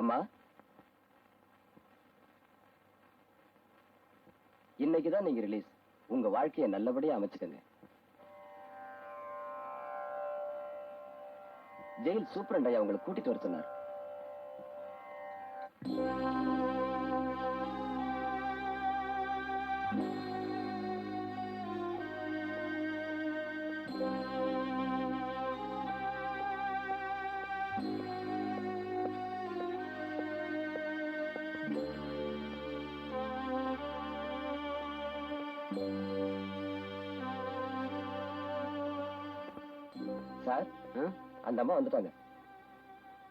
அம்மா. இன்னைக்கு தான் நீங்க ரிலீஸ் உங்க வாழ்க்கையை நல்லபடியா அமைச்சுக்கங்க. ஜெயில் சூப்பரண்ட் ஐயா உங்களை கூட்டிட்டு வர சொன்னார். அந்த அம்மா வந்துட்டாங்க.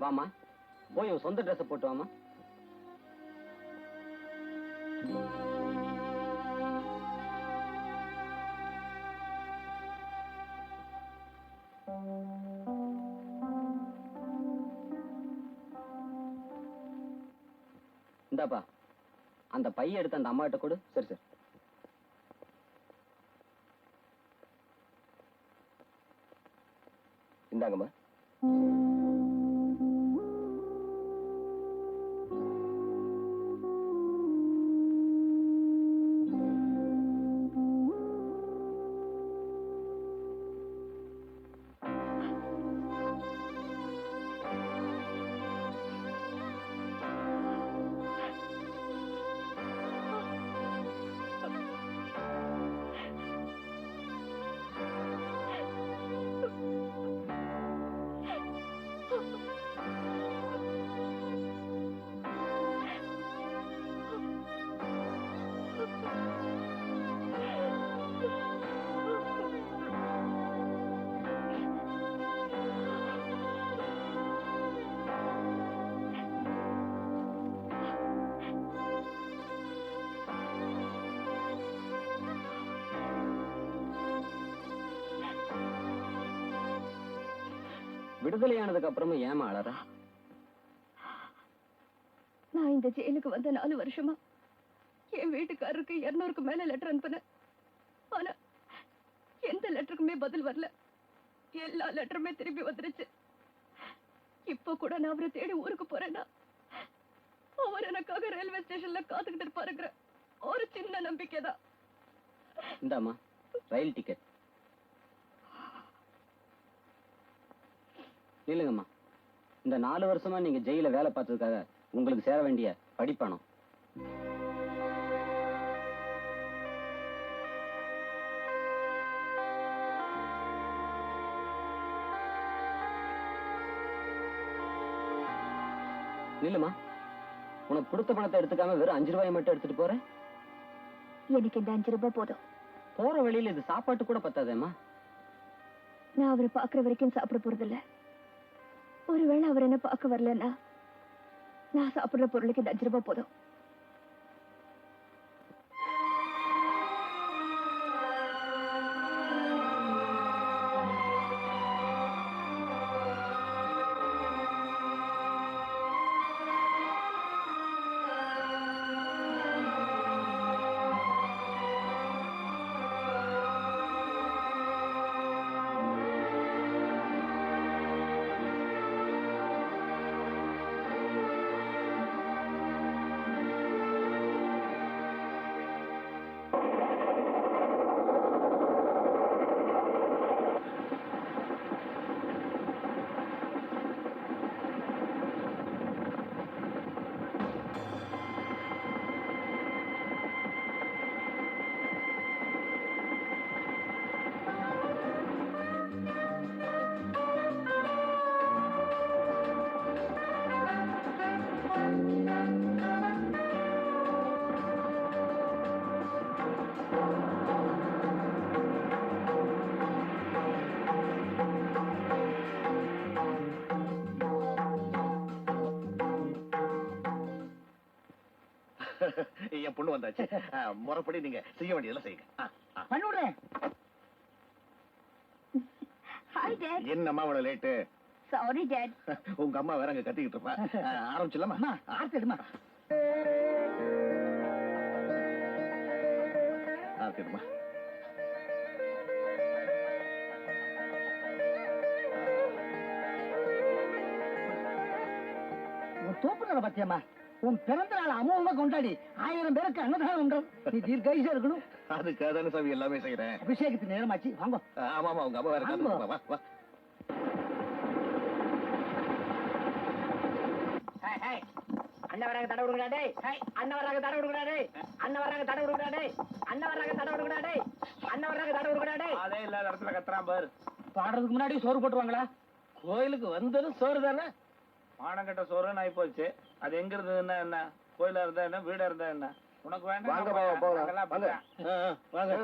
வாமா போய் உன் சொந்த ட்ரெஸ் போட்டு வாமா இந்தாப்பா. அந்த பைய எடுத்து அந்த அம்மாட்ட கொடு. சரி சரி. இந்தாங்கம்மா விடுதலையானதுக்கு அப்புறமும் ஏமா அழற நான் இந்த ஜெயிலுக்கு வந்த நாலு வருஷமா என் வீட்டுக்காரருக்கு இருநூறுக்கு மேல லெட்டர் அனுப்புனேன். ஆனா எந்த லெட்டருக்குமே பதில் வரல. எல்லா லெட்டருமே திருப்பி வந்துருச்சு. இப்போ கூட நான் அவரை தேடி ஊருக்கு போறேன்னா அவர் எனக்காக ரயில்வே ஸ்டேஷன்ல காத்துக்கிட்டு இருப்பாருங்கிற ஒரு சின்ன நம்பிக்கை தான் இந்தாம்மா ரயில் டிக்கெட் இல்லைங்கம்மா இந்த நாலு வருஷமா நீங்க ஜெயில வேலை பார்த்ததுக்காக உங்களுக்கு சேர வேண்டிய படிப்பணம். நில்லுமா. உனக்கு கொடுத்த பணத்தை எடுத்துக்காம வெறும் அஞ்சு ரூபாயை மட்டும் எடுத்துட்டு போற? எனக்கு இந்த அஞ்சு ரூபாய் போதும். போற வழியில இது சாப்பாட்டு கூட பத்தாதேம்மா. நான் அவரை பாக்குற வரைக்கும் சாப்பிட போறதில்ல. ஒருவேளை அவர் என்ன பார்க்க வரலன்னா நான் சாப்பிடுற பொருளுக்கு இந்த அஞ்சு ரூபாய் போதும். என் பொண்ணு வந்தாச்சு. முறைப்படி நீங்க செய்ய வேண்டியதெல்லாம் செய்யுங்க. பண்ணிவிடுறேன் ஹாய் டேட் என்னம்மா இவ்வளவு லேட்டு சாரி டேட் உங்க அம்மா வேற அங்க கத்திக்கிட்டு இருப்பா. ஆ, ஆரம்பிச்சிடலாமா? அம்மா ஆர்த்தி எடுமா. ஆரம்பிச்சிடுமா தோப்புல பாத்தியம்மா உன் பிறந்த நாள் அமோகமா கொண்டாடி ஆயிரம் பேருக்கு அன்னதானம் உண்டு. நீ தீர்க்காயுசா இருக்கணும். அதுக்காக தானே சாமி எல்லாமே செய்யறேன் அபிஷேகத்துக்கு நேரமாச்சு. வாங்க. ஆமா ஆமா உங்க அம்மா வேற வா அண்ணன் வராங்க தடை விடுங்கடா டேய். அண்ணன் வராங்க தடை விடுங்கடா டேய். அண்ணன் வராங்க தடை விடுங்கடா டேய். அண்ணன் வராங்க தடை விடுங்கடா டேய். அண்ணன் வராங்க தடை விடுங்கடா டேய். அதே இல்லாத இடத்துல கத்துறான் பாரு. பாடுறதுக்கு முன்னாடி சோறு போட்டுருவாங்களா? கோயிலுக்கு வந்ததும் சோறு தானே? மானங்கட்ட சோறுன்னு ஆகி போச்சு அது எங்க இருந்ததுன்னா என்ன? கோயிலா இருந்தா என்ன வீடா இருந்தா என்ன? உனக்கு வேண்டாம் வாங்க பாவா, போகலாம். வாங்க.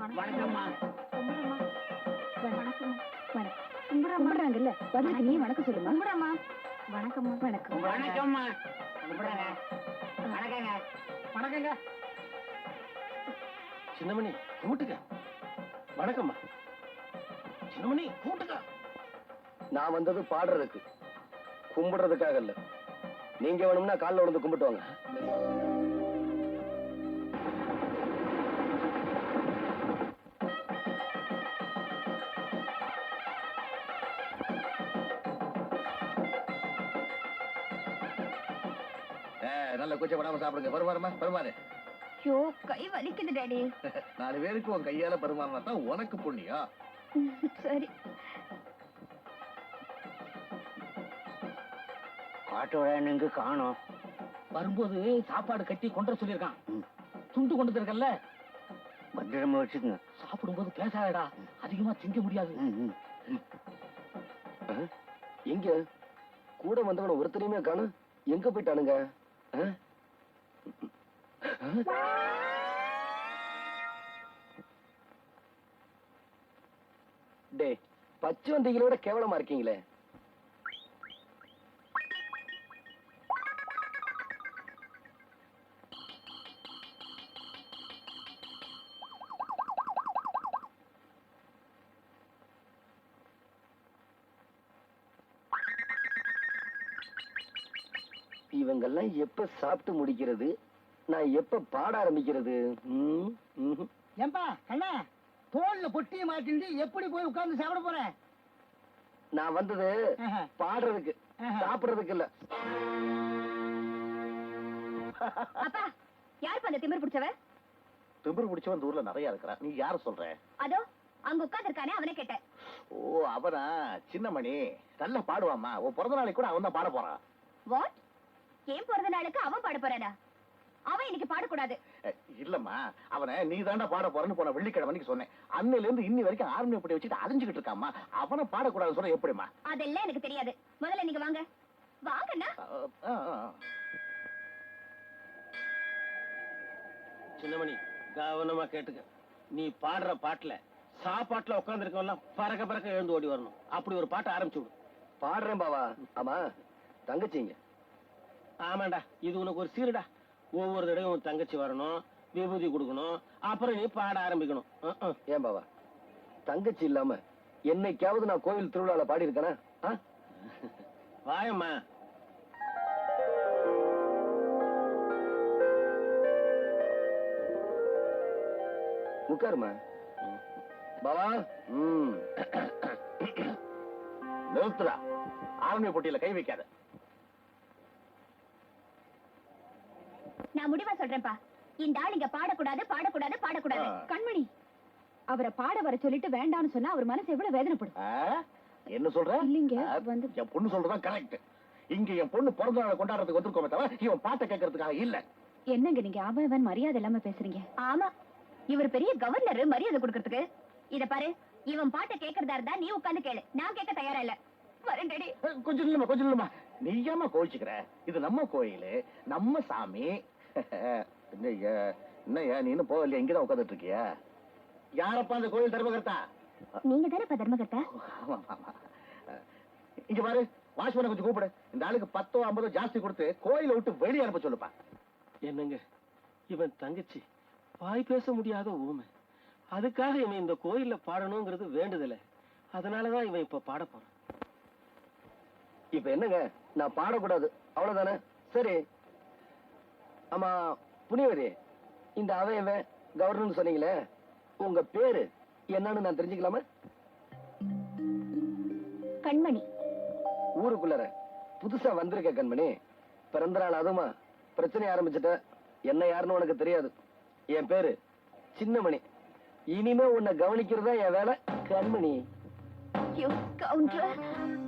வணக்கம்மா. கும்பிடுறாங்கல்ல? பதிலுக்கு நீ வணக்கம் சொல்லுமா? கும்பிடாமா வணக்கம்மா வணக்கம். வணக்கம்மா. வணக்கங்க. வணக்கங்க. சின்னமணி கூட்டுக்க வணக்கம்மா. சின்னமணி கூட்டுக்க நான் வந்தது பாடுறதுக்கு. கும்பிடுறதுக்காக இல்ல. நீங்க வேணும்னா கால்ல விழுந்து கும்பிட்டு வாங்க. ஏ, நல்ல கூச்சப்படாம சாப்பிடுங்க. பருமாறுமா பருமாறு ஐயோ கை வலிக்குது டாடி. நாலு பேருக்கு உன் கையால பருமாறினா தான் உனக்கு புண்ணியம். சரி. பாட்டோட நீங்க காணோம். வரும்போது சாப்பாடு கட்டி கொண்டு வர சொல்லியிருக்கான். துண்டு கொண்டு வந்திருக்கல்ல? பத்திரமா வச்சுக்கோங்க. சாப்பிடும்போது பேசாதடா அதிகமா திங்க முடியாது. எங்க? கூட வந்தவன ஒருத்தரையுமே காணும். எங்க போயிட்டானுங்க? ஆ? டேய் பச்சை வண்டிகளோட கேவலமா இருக்கீங்களே. இவங்கெல்லாம் எப்ப சாப்பிட்டு முடிக்கிறது? நான் எப்ப பாட ஆரம்பிக்கிறது. ஏன்பா கண்ணா தோல்ல பொட்டியை மாட்டிட்டு எப்படி போய் உட்கார்ந்து சாப்பிட போறேன் நான் வந்தது. பாடுறதுக்கு. சாப்பிடுறதுக்கு இல்ல. அப்பா யார் அந்த திமிர் பிடிச்சவ? திமிரு பிடிச்சவன் இந்த ஊர்ல நிறைய இருக்கிறான். நீ யார சொல்ற? அதோ அங்க உட்கார்ந்திருக்கானே அவனை கேட்டேன். ஓ அவனா? சின்னமணி. நல்லா பாடுவாம்மா உன் பிறந்த நாளைக்கு கூட அவன் தான் பாட போறான். வாட் ஏன் பிறந்த நாளுக்கு அவன் பாட போறானா? அவன் இன்னைக்கு பாடக்கூடாது. இல்லம்மா அவனை நீ தாண்டா பாட போறேன்னு போன வெள்ளிக்கிழமைக்கு சொன்னேன். அன்னையில இருந்து இன்னி வரைக்கும் ஆர்மி பட்டி வச்சுட்டு அலைஞ்சுக்கிட்டு இருக்காம்மா. அவனை பாடக்கூடாதுன்னு சொன்னா எப்படிம்மா? அதெல்லாம் எனக்கு தெரியாது. முதல்ல நீங்க வாங்க. வாங்கண்ணா. சின்னமணி கவனமா கேட்டுக்க. நீ பாடுற பாட்டுல சாப்பாட்டுல உட்காந்துருக்கவெல்லாம் பறக்க பறக்க எழுந்து ஓடி வரணும். அப்படி ஒரு பாட்டை ஆரம்பிச்சு விடு. பாடுறேன் பாவா. ஆமா தங்கச்சிங்க. ஆமாண்டா இது உனக்கு ஒரு சீருடா. ஒவ்வொரு தடவையும் உன் தங்கச்சி வரணும் விபூதி கொடுக்கணும் அப்புறம் நீ பாட ஆரம்பிக்கணும். ஏன் பாவா? தங்கச்சி இல்லாம என்னைக்காவது நான் கோவில் திருவிழால பாடி இருக்கேனா வாயம்மா. உட்காருமா பாவா? ம். நிறுத்துடா. ஆர்மி பொட்டியில கை வைக்காத. நான் முடிவா சொல்றேன்ப்பா. இந்த ஆள் இங்க பாடக்கூடாது பாடக்கூடாது பாடக்கூடாது. கண்மணி அவரை பாட வர சொல்லிட்டு வேண்டாம்னு சொன்னா அவர் மனசு எவ்வளவு வேதனைப்படும்? என்ன சொல்ற? இல்லைங்க, வந்து- என் பொண்ணு சொல்றதுதான் கரெக்ட் இங்க என் பொண்ணு பிறந்த நாளை கொண்டாடுறதுக்கு வந்திருக்கோமே தவிர இவன் பாட்டை கேட்கறதுக்காக இல்ல. என்னங்க நீங்க அவன் மரியாதை இல்லாம பேசுறீங்க? ஆமா. இவர் பெரிய கவர்னர் மரியாதை கொடுக்கறதுக்கு. இத பாரு இவன் பாட்டை கேக்குறதா இருந்தா நீ உட்கார்ந்து கேளு. நான் கேட்க தயாரா இல்ல. வரேன் டாடி. அஹ், கொஞ்சம் இல்லம்மா கொஞ்சம் இல்லம்மா நீ ஏமா கோவிச்சுக்கிற? இது நம்ம கோயில் நம்ம சாமி. என்னய்யா என்னய்யா நீ இன்னும் போகலையா? இங்கதான் உட்காந்துட்டு இருக்கியா யாரப்பா அந்த கோயில் தர்மகர்த்தா? நீங்க தானே தர்மகர்த்தா? இங்க பாரு வாட்ச்மேனை கொஞ்சம் கூப்பிடு. இந்த ஆளுக்கு பத்தோ ஐம்பதோ ஜாஸ்தி கொடுத்து கோயிலை விட்டு வெளியே அனுப்ப சொல்லுப்பா. என்னங்க இவன் தங்கச்சி வாய் பேச முடியாத ஊமை. அதுக்காக இவன் இந்த கோயில்ல பாடணுங்கிறது வேண்டுதல. அதனாலதான் இவன் இப்ப பாட போறான். இப்ப என்னங்க? நான் பாடக்கூடாது. அவ்வளவுதானே? சரி ஆமா புனியவரி இந்த அவன் கவர்னர் சொன்னீங்களே உங்க பேரு என்னன்னு நான் தெரிஞ்சுக்கலாமா? கண்மணி. ஊருக்குள்ளார புதுசா வந்திருக்க கண்மணி. பிறந்த நாள் அதுமா பிரச்சனை ஆரம்பிச்சுட்ட. என்ன யாருன்னு உனக்கு தெரியாது. என் பேரு சின்னமணி. இனிமே உன்னை கவனிக்கிறதா என் வேலை கண்மணி. You counter.